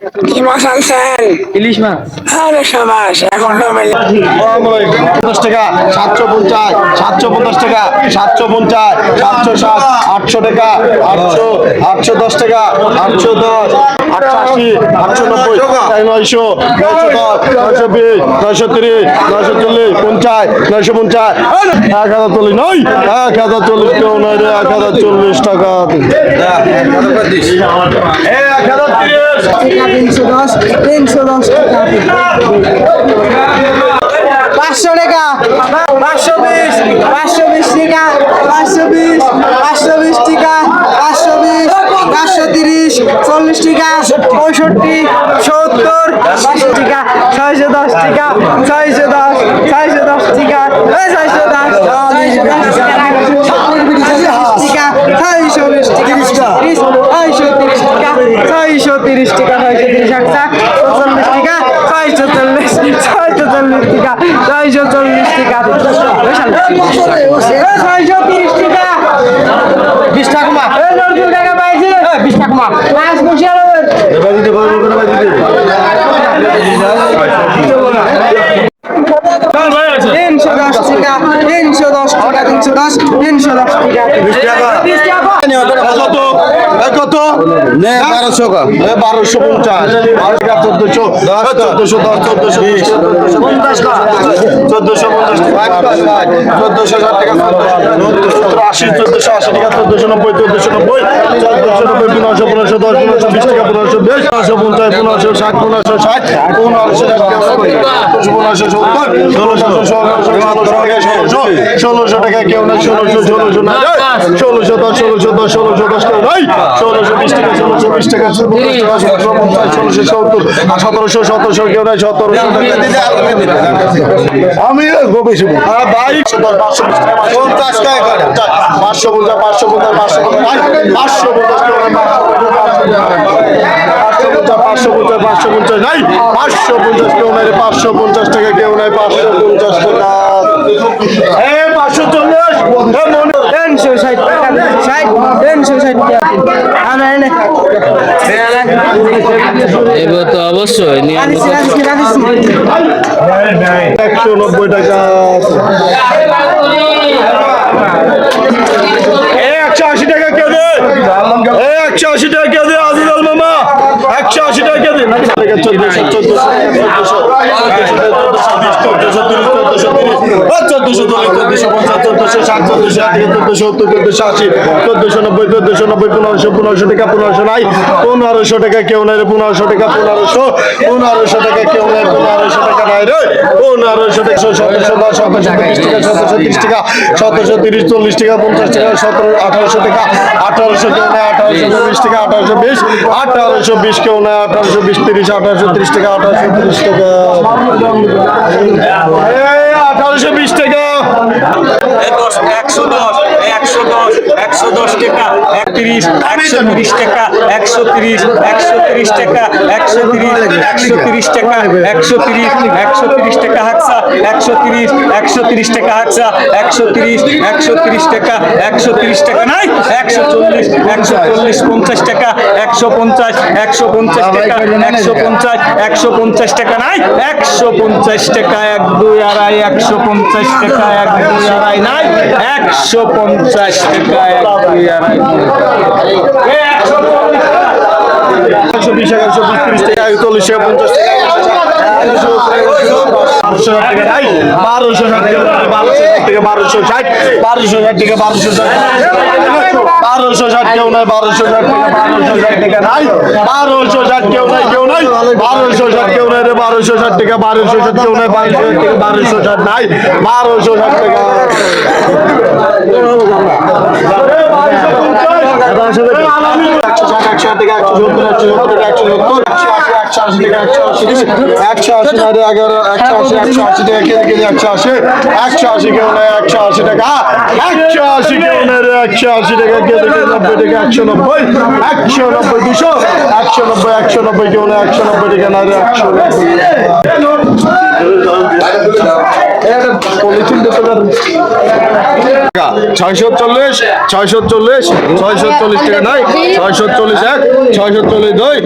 কি মাছ আনছেন ইলিশ মাছ? আরে সবাস এখন পঞ্চাশ টাকা সাতশো পঞ্চাশ সাতশো পঞ্চাশ টাকা সাতশো পঞ্চাশ সাতশো সাত আটশো টাকা আটশো আটশো দশ টাকা আটশো দশ। আশি আটশো নব্বই নয়শো নয়শো দশ নয়শো বিশ নয়শো তিরিশ নয়শো চল্লিশ পঞ্চাশ নয়শো পঞ্চাশ। এক হাজার চল্লিশ নয় এক হাজার চল্লিশ কেউ নয় রে এক হাজার চল্লিশ টাকা। এক হাজার তিনশো দশ তিনশো দশ পাঁচশো টাকা পাঁচশো বিশ পাঁচশো বিশ টাকা পাঁচশো বিশ পাঁচশো তিরিশ চল্লিশ টাকা পঁয়ষট্টি। সত্তর পাঁচশো টাকা। ছয়শো দশ টাকা ছয়শো দশ ছয়শো দশ টাকা ছয়শো দশ ছয়শো দশ টাকা। ছয়শো বিশ টাকা ছয়শো তিরিশ টাকা ছয়শো তিরিশ টাকা ছয়শো তিরিশ টাকা চল্লিশ টাকা ছয়শো চল্লিশ ছয়শো চল্লিশ টাকা ছয়শো চল্লিশ টাকা ছয়শো তিরিশ টাকা। বিশ টাকা বিশ টাকা মা পাঁচ বসিয়ে তিনশো দশ টাকা তিনশো দশ টাকা তিনশো দশ তিনশো দশ টাকা বিশ টাকা কত কত বারোশো বারোশো পঞ্চাশ চোদ্দশো চোদ্দশো দশ চোদ্দশো বিশ চোদ্দশো পঞ্চাশ চোদ্দশো ষাট টাকা চোদ্দশো আশি চোদ্দশো আশি টাকা চোদ্দশো নব্বই চোদ্দশো নব্বই চোদ্দশো নব্বই পনেরোশো পনেরোশো দশ পনেরোশো বিশ টাকা পনেরোশো বিশ পনেরোশো পঞ্চাশ পনেরোশো ষাট পনেরোশো ষাট পনেরোশো পনেরোশো সত্তর ষোলোশো ষোলোশো টাকা ষোলোশো ষোলোশো টাকা কেউ নাই ষোলোশো ষোলোশো না ষোলোশো দশ ষোলোশো দশ ষোলোশো দশ নাই ষোলোশো বিশ টাকা ষোলোশো বিশ টাকা ষোলোশো পঞ্চাশ ষোলোশো সত্তর। সতেরোশো সতেরোশো কেউ সতেরোশো আমি বেশি ভাই। পঞ্চাশ। পাঁচশো পঞ্চাশ পাঁচশো পঞ্চাশ পাঁচশো পঞ্চাশ। পাঁচশো পঞ্চাশ পাঁচশো পঞ্চাশ পাঁচশো পঞ্চাশ নাই পাঁচশো পঞ্চাশ কেউ নাই পাঁচশো পঞ্চাশ টাকা কেউ নাই পাঁচশো পঞ্চাশ টাকা এ পাঁচশো চল্লিশ এ মনে তিনশো ষাট টাকা ষাট তিনশো ষাট টাকা আমরা এনে এবার তো অবশ্যই একশো নব্বই টাকা এ একশো আশি টাকা কে দে। এ একশো আশি টাকা কে দে আজিজাল মামা। একশো আশি টাকা কে দে। চোদ্দশো চোদ্দশো চোদ্দশো চোদ্দশো চোদ্দশো। পঞ্চাশ, চোদ্দশো ষাট, চোদ্দশো আশি, চোদ্দশো চোদ্দশো আশি, চোদ্দশো নব্বই চোদ্দশো নব্বই, পনেরোশো পনেরোশো টাকা, পনেরোশো নাই, পনেরোশো টাকা কেউ নাই পনেরোশো টাকা, পনেরোশো পনেরোশো টাকা কেউ নাই পনেরোশো টাকা নাই রে, পনেরোশো টাকা, সতেরোশো সতেরোশো তিরিশ টাকা, সতেরোশো তিরিশ টাকা, সতেরোশো তিরিশ, চল্লিশ টাকা, পঞ্চাশ টাকা, সতেরো, আঠারোশো টাকা, আঠারোশো কেউ নাই, আঠারোশো চল্লিশ টাকা, আঠারোশো বিশ আঠারোশো বিশ কেউ নাই, আঠারোশো বিশ তিরিশ, আঠারোশো তিরিশ টাকা, আঠারোশো তিরিশ টাকা। আঠারোশো বিশ টাকা। একশো দশ। একশো দশ টাকা একত্রিশ একশো তিরিশ টাকা একশো তিরিশ একশো তিরিশ টাকা একশো তিরিশ একশো তিরিশ টাকা একশো তিরিশ একশো তিরিশ টাকা হাকসা একশো তিরিশ একশো তিরিশ টাকা হাকসা একশো তিরিশ একশো তিরিশ টাকা একশো তিরিশ টাকা নাই একশো চল্লিশ একশো চল্লিশ পঞ্চাশ টাকা একশো পঞ্চাশ একশো পঞ্চাশ টাকা একশো পঞ্চাশ একশো পঞ্চাশ টাকা নাই একশো পঞ্চাশ টাকা এক দুই আড়াই একশো পঞ্চাশ টাকা এক দুই আড়াই নাই একশো পঞ্চাশ টাকা এক একশো বিশ একশো বিশ তিরিশ টাকা চল্লিশ টাকা পঞ্চাশ টাকা বারোশো ষাট টাকা নাই বারোশো ষাট টাকা বারোশো ষাট থেকে বারোশো ষাট বারোশো ষাট টাকা বারোশো ষাট বারোশো ষাট কেউ নাই বারোশো ষাট টাকা বারোশো ষাট টাকা নাই বারোশো ষাট কেউ নাই কেউ নাই বারোশো ষাট কেউ নাই রে বারোশো ষাট টাকা বারোশো ষাট কেউ নাই বারোশো ষাট টাকা বারোশো ষাট নাই বারোশো ষাট টাকা একশো ষাট টাকা একশো সত্তর আশি টাকা। একশো আশি টাকা। এগারো, একশো আশি একশো আশি টাকা কেজি কেজি একশো আশি? একশো আশি কেউ নেই একশো আশি টাকা। একশো আশি কেউ রে, একশো আশি টাকা কেজি কেজি নব্বই টাকা, একশো নব্বই? একশো নব্বই, দুশো? একশো নব্বই একশো নব্বই কেউ নেই একশো নব্বই টাকা না একশো ছয়শো চল্লিশ ছয়শো চল্লিশ ছয়শো চল্লিশ টাকা নাই, ছয়শো চল্লিশ এক, ছয়শো চল্লিশ দুই